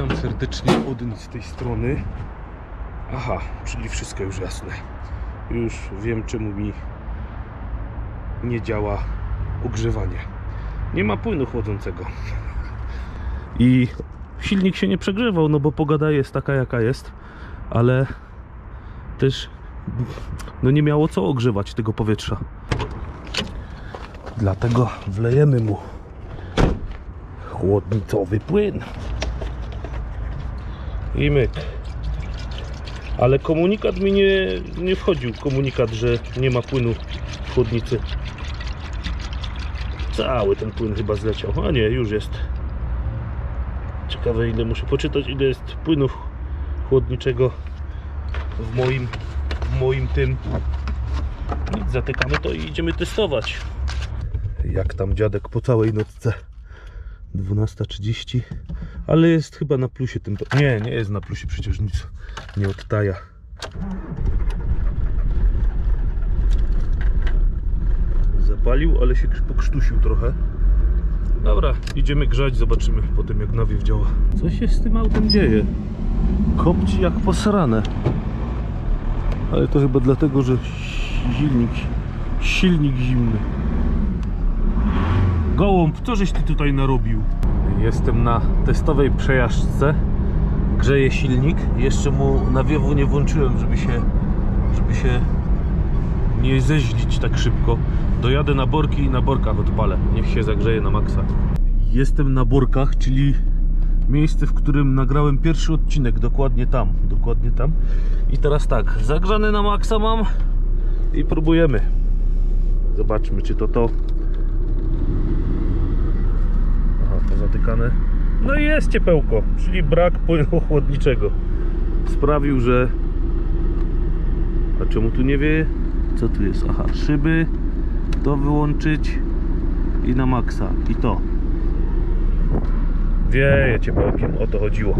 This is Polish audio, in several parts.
Witam serdecznie Odyn z tej strony. Aha, czyli wszystko już jasne. Już wiem czemu mi nie działa ogrzewanie. Nie ma płynu chłodzącego. I silnik się nie przegrzewał, no bo pogoda jest taka jaka jest, ale też no nie miało co ogrzewać tego powietrza. Dlatego wlejemy mu chłodnicowy płyn. I myk. Ale komunikat mi nie, nie wchodził. Komunikat, że nie ma płynu w chłodnicy. Cały ten płyn chyba zleciał. A nie, już jest. Ciekawe ile muszę poczytać, ile jest płynu chłodniczego w moim, w moim tym. Nic, zatykamy to i idziemy testować. Jak tam dziadek po całej nocce? 12.30 ale jest chyba na plusie tym nie, nie jest na plusie przecież nic nie odtaja zapalił, ale się pokrztusił trochę. Dobra, idziemy grzać, zobaczymy potem jak nawiew działa. Co się z tym autem dzieje? Kopci jak posrane. Ale to chyba dlatego, że silnik silnik zimny. Gołąb, co żeś ty tutaj narobił? Jestem na testowej przejażdżce. Grzeje silnik. Jeszcze mu nawiewu nie włączyłem, żeby się, żeby się nie zeźlić tak szybko. Dojadę na borki i na borkach odpalę. Niech się zagrzeje na maksa. Jestem na borkach, czyli miejsce, w którym nagrałem pierwszy odcinek. Dokładnie tam. Dokładnie tam. I teraz tak, zagrzany na maksa mam i próbujemy. Zobaczmy, czy to to. No i jest ciepełko, czyli brak płynu chłodniczego. Sprawił, że... A czemu tu nie wieje? Co tu jest? Aha, szyby. To wyłączyć i na maksa. I to. Wieje ciepełkiem, o to chodziło.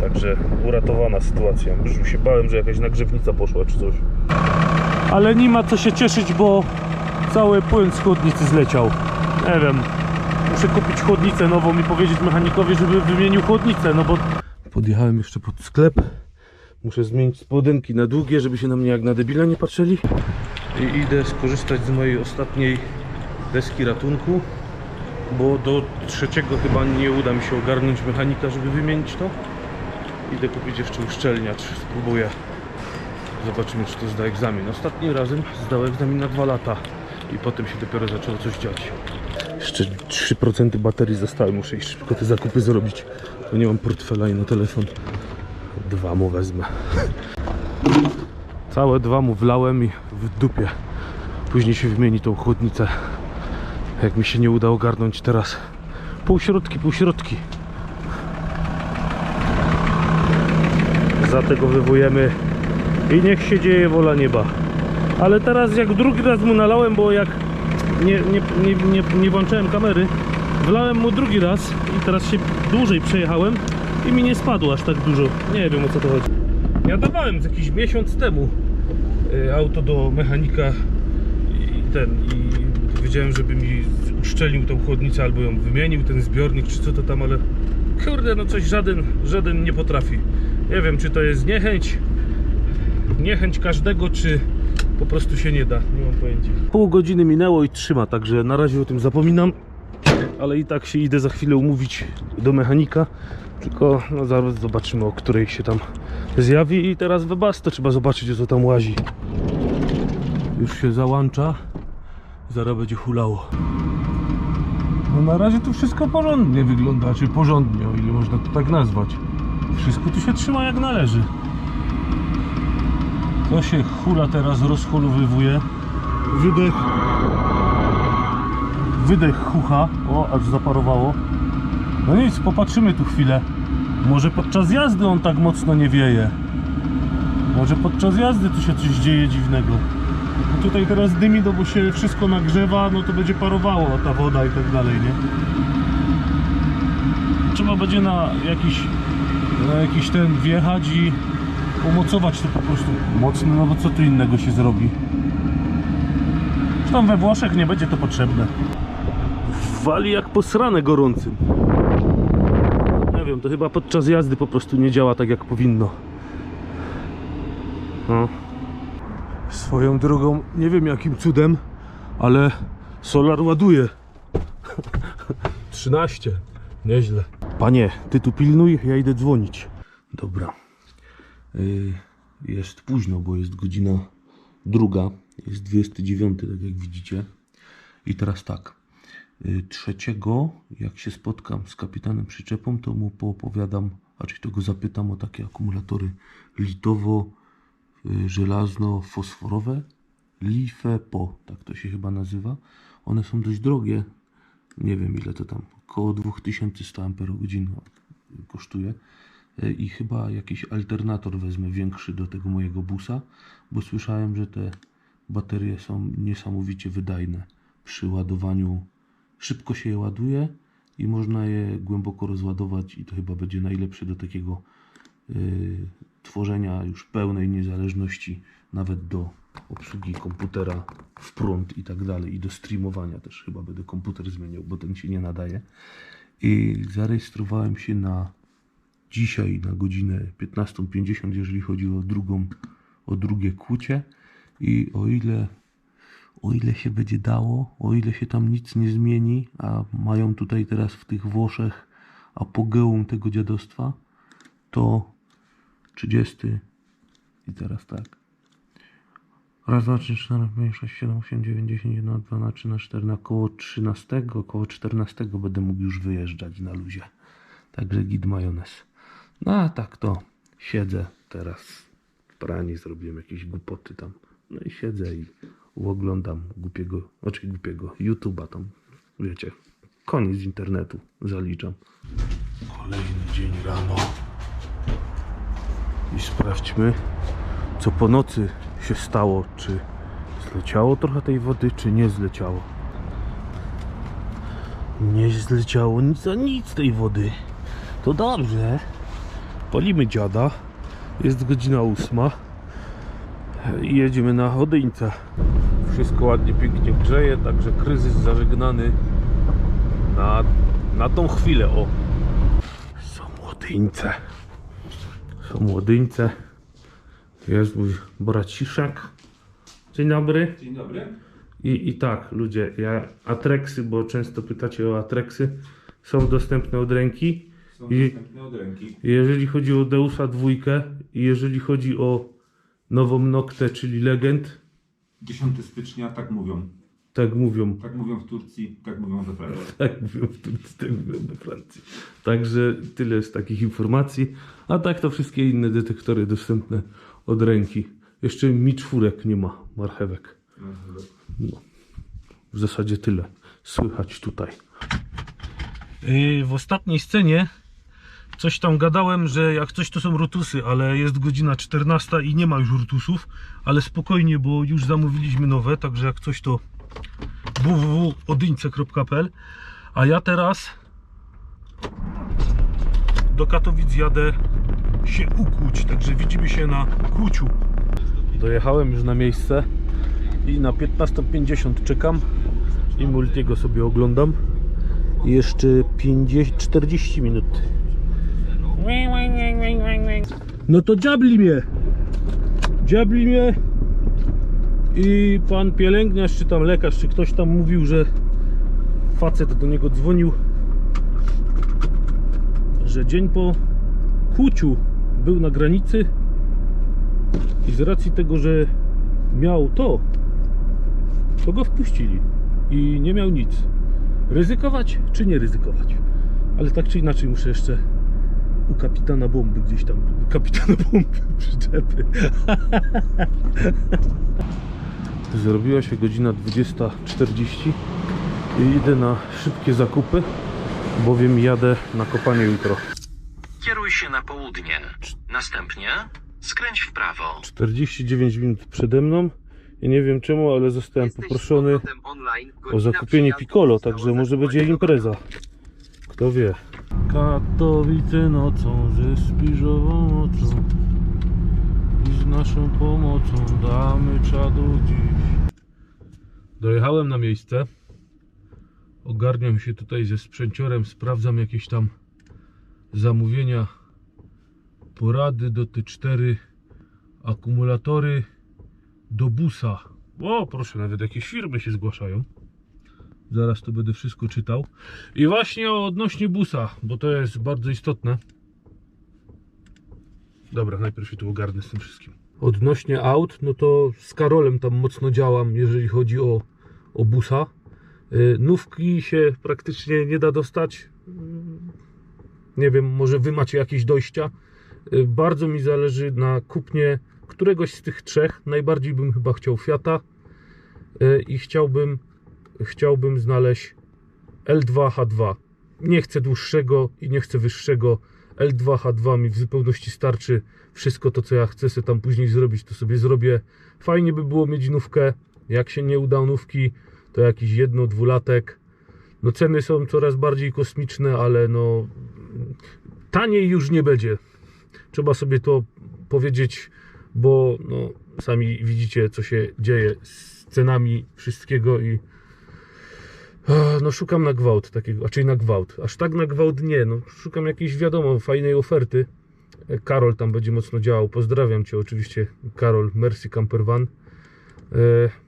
Także uratowana sytuacja. Już się bałem, że jakaś nagrzewnica poszła czy coś. Ale nie ma co się cieszyć, bo cały płyn z chłodnicy zleciał. Nie wiem, muszę kupić chłodnicę nową i powiedzieć mechanikowi, żeby wymienił chłodnicę, no bo... Podjechałem jeszcze pod sklep. Muszę zmienić spodenki na długie, żeby się na mnie jak na debila nie patrzyli. I idę skorzystać z mojej ostatniej deski ratunku, bo do trzeciego chyba nie uda mi się ogarnąć mechanika, żeby wymienić to. Idę kupić jeszcze uszczelniacz, spróbuję. Zobaczymy, czy to zda egzamin. Ostatnim razem zdał egzamin na 2 lata i potem się dopiero zaczęło coś dziać. Jeszcze 3% baterii zostały, muszę iść szybko te zakupy zrobić. Bo nie mam portfela i na telefon. Dwa mu wezmę. Całe dwa mu wlałem i w dupie. Później się wymieni tą chłodnicę. Jak mi się nie uda ogarnąć teraz. Półśrodki, półśrodki. Zategowywujemy i niech się dzieje wola nieba. Ale teraz jak drugi raz mu nalałem, bo jak nie, nie, nie, nie, nie włączałem kamery, wlałem mu drugi raz i teraz się dłużej przejechałem i mi nie spadło aż tak dużo. Nie wiem o co to chodzi. Ja dawałem z jakiś miesiąc temu y, auto do mechanika i ten i wiedziałem, żeby mi uszczelnił tą chłodnicę albo ją wymienił, ten zbiornik czy co to tam, ale kurde no coś żaden, żaden nie potrafi. Nie wiem czy to jest niechęć, niechęć każdego, czy po prostu się nie da, nie mam pojęcia. Pół godziny minęło i trzyma, także na razie o tym zapominam, ale i tak się idę za chwilę umówić do mechanika, tylko no zaraz zobaczymy o której się tam zjawi i teraz webasto trzeba zobaczyć co tam łazi. Już się załącza, zaraz będzie hulało. No na razie tu wszystko porządnie wygląda, czy porządnie, o ile można to tak nazwać. Wszystko tu się trzyma jak należy. To się hula teraz rozholowywuje. Wydech. Wydech hucha. O, aż zaparowało. No nic, popatrzymy tu chwilę. Może podczas jazdy on tak mocno nie wieje. Może podczas jazdy tu się coś dzieje dziwnego. No tutaj teraz dymi, no bo się wszystko nagrzewa, no to będzie parowało ta woda i tak dalej, nie? Trzeba będzie na jakiś, na jakiś ten wjechać i umocować to po prostu mocno, no bo co tu innego się zrobi. Zresztą we Włoszech nie będzie to potrzebne. Wali jak posrane gorącym. Nie wiem, to chyba podczas jazdy po prostu nie działa tak jak powinno. No. Swoją drogą, nie wiem jakim cudem, ale solar ładuje. 13. Nieźle. Panie, ty tu pilnuj, ja idę dzwonić. Dobra. Y, Jest późno, bo jest godzina druga. Jest 29, tak jak widzicie. I teraz tak. Y, Trzeciego, jak się spotkam z kapitanem przyczepą, to mu poopowiadam, raczej to go zapytam o takie akumulatory litowo y, żelazno-fosforowe. LiFePO, tak to się chyba nazywa. One są dość drogie. Nie wiem ile to tam, około 2100 Ah kosztuje. Y, I chyba jakiś alternator wezmę większy do tego mojego busa, bo słyszałem, że te baterie są niesamowicie wydajne przy ładowaniu. Szybko się je ładuje i można je głęboko rozładować i to chyba będzie najlepsze do takiego y, tworzenia już pełnej niezależności nawet do obsługi komputera w prąd i tak dalej i do streamowania też chyba będę komputer zmieniał, bo ten się nie nadaje i zarejestrowałem się na dzisiaj na godzinę 15.50 jeżeli chodzi o drugą o drugie kłucie i o ile o ile się będzie dało, o ile się tam nic nie zmieni, a mają tutaj teraz w tych Włoszech apogeum tego dziadostwa, to 30 i teraz tak. Raz, dwa, trzy, cztery, pięć, sześć, siedem, osiem, dziewięć, dziesięć, jedna, dwa, na trzy, na cztery, na około 13, około 14 będę mógł już wyjeżdżać na luzie. Także git majonez. No a tak to siedzę teraz w pranie, zrobiłem jakieś głupoty tam. No i siedzę i oglądam głupiego, znaczy głupiego YouTube'a tam, wiecie, koniec internetu zaliczam. Kolejny dzień rano i sprawdźmy, co po nocy się stało, czy zleciało trochę tej wody, czy nie zleciało. Nie zleciało nic za nic tej wody. To dobrze. Palimy dziada. Jest godzina ósma. I jedziemy na Odyńce. Wszystko ładnie, pięknie grzeje, także kryzys zażegnany na, na tą chwilę. O! Są Odyńce. Są Odyńce. Jest mój braciszek. Dzień dobry. Dzień dobry. I, I tak, ludzie, ja Atreksy, bo często pytacie o Atreksy, są dostępne od ręki. Są I- dostępne od ręki. Jeżeli chodzi o Deusa dwójkę i jeżeli chodzi o nową Noktę, czyli Legend, 10 stycznia, tak mówią. tak mówią, Tak mówią w Turcji, tak mówią we Francji. tak mówią w Turcji, tak mówią we Francji. Także tyle z takich informacji. A tak to wszystkie inne detektory dostępne od ręki. Jeszcze mi czwórek nie ma, marchewek. No, w zasadzie tyle słychać tutaj. Yy, w ostatniej scenie coś tam gadałem, że jak coś to są rutusy, ale jest godzina 14 i nie ma już rutusów, ale spokojnie, bo już zamówiliśmy nowe, także jak coś to www.odyńce.pl A ja teraz do Katowic jadę się ukłuć, także widzimy się na kłuciu. Dojechałem już na miejsce i na 15.50 czekam i Multiego sobie oglądam. Jeszcze 50, 40 minut no to dziabli mnie dziabli mnie i pan pielęgniarz czy tam lekarz czy ktoś tam mówił, że facet do niego dzwonił że dzień po kłuciu był na granicy i z racji tego, że miał to, to go wpuścili i nie miał nic. Ryzykować czy nie ryzykować? Ale tak czy inaczej muszę jeszcze u kapitana bomby gdzieś tam, kapitana bomby przyczepy. Zrobiła się godzina 20.40 i idę na szybkie zakupy, bowiem jadę na kopanie jutro. Kieruj się na południe. Następnie skręć w prawo. 49 minut przede mną i nie wiem czemu, ale zostałem poproszony o zakupienie Piccolo, także może będzie impreza. Kto wie. Katowice nocą ze spiżową mocą i z naszą pomocą damy czadu dziś. Dojechałem na miejsce. Ogarniam się tutaj ze sprzęciorem, sprawdzam jakieś tam zamówienia porady do T4 akumulatory do busa. O, proszę, nawet jakieś firmy się zgłaszają. Zaraz to będę wszystko czytał. I właśnie odnośnie busa, bo to jest bardzo istotne. Dobra, najpierw się tu ogarnę z tym wszystkim. Odnośnie aut, no to z Karolem tam mocno działam, jeżeli chodzi o, o busa. Y, Nówki się praktycznie nie da dostać. Nie wiem, może wy macie jakieś dojścia. Y, Bardzo mi zależy na kupnie któregoś z tych trzech. Najbardziej bym chyba chciał Fiata y, i chciałbym, chciałbym znaleźć L2H2. Nie chcę dłuższego i nie chcę wyższego. L2H2 mi w zupełności starczy. Wszystko to, co ja chcę sobie tam później zrobić, to sobie zrobię. Fajnie by było mieć nówkę. Jak się nie uda nówki, to jakiś jedno, dwulatek. No ceny są coraz bardziej kosmiczne, ale no taniej już nie będzie. Trzeba sobie to powiedzieć, bo no, sami widzicie, co się dzieje z cenami wszystkiego i no szukam na gwałt takiego, raczej na gwałt. Aż tak na gwałt nie, no szukam jakiejś wiadomo fajnej oferty. E, Karol tam będzie mocno działał. Pozdrawiam cię oczywiście, Karol, Mercy Camper Van. E,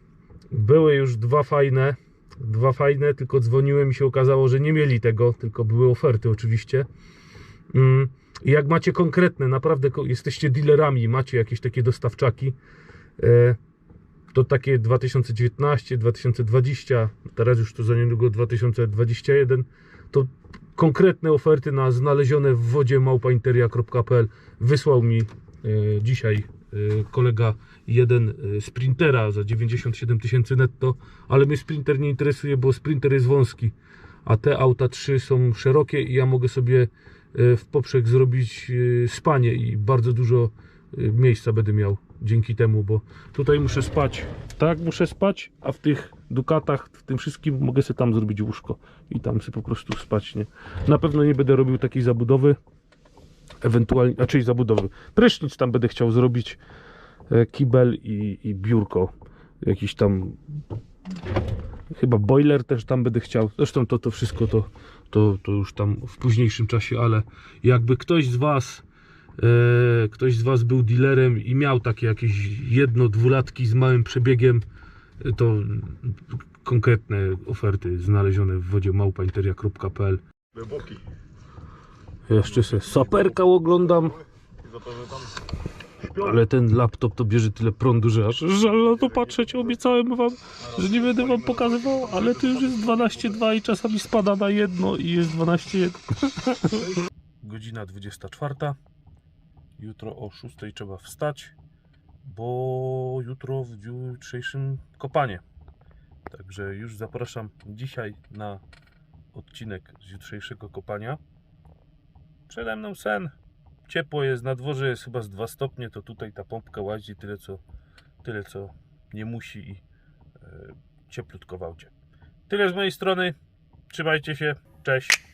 Były już dwa fajne, dwa fajne, tylko dzwoniłem i się okazało, że nie mieli tego, tylko były oferty oczywiście. Mm, jak macie konkretne, naprawdę jesteście dealerami, macie jakieś takie dostawczaki, e, to takie 2019, 2020, teraz już to za niedługo 2021, to konkretne oferty na znalezione w wodzie małpainteria.pl wysłał mi e, dzisiaj e, kolega jeden e, sprintera za 97 tysięcy netto, ale mnie sprinter nie interesuje, bo sprinter jest wąski, a te auta 3 są szerokie i ja mogę sobie w poprzek zrobić spanie i bardzo dużo miejsca będę miał dzięki temu, bo tutaj muszę spać. Tak, muszę spać, a w tych Dukatach, w tym wszystkim mogę sobie tam zrobić łóżko i tam sobie po prostu spać, nie? Na pewno nie będę robił takiej zabudowy, ewentualnie, raczej zabudowy. Prysznic tam będę chciał zrobić, e, kibel i, i biurko, jakiś tam chyba boiler też tam będę chciał. Zresztą to, to wszystko to, to, to już tam w późniejszym czasie, ale jakby ktoś z Was ktoś z Was był dealerem i miał takie jakieś jedno, dwulatki z małym przebiegiem, e, to konkretne oferty znalezione w wodzie małpainteria.pl. Jeszcze sobie saperka oglądam, ale ten laptop to bierze tyle prądu, że aż żal na to patrzeć. Obiecałem Wam, że nie będę Wam pokazywał, ale to już jest 12,2 i czasami spada na jedno i jest 12,1. Godzina 24. Jutro o 6 trzeba wstać, bo jutro w jutrzejszym kopanie. Także już zapraszam dzisiaj na odcinek z jutrzejszego kopania. Przede mną sen. Ciepło jest na dworze, jest chyba z 2 stopnie, to tutaj ta pompka łazi tyle co, tyle co nie musi i e, cieplutko. Tyle z mojej strony. Trzymajcie się. Cześć.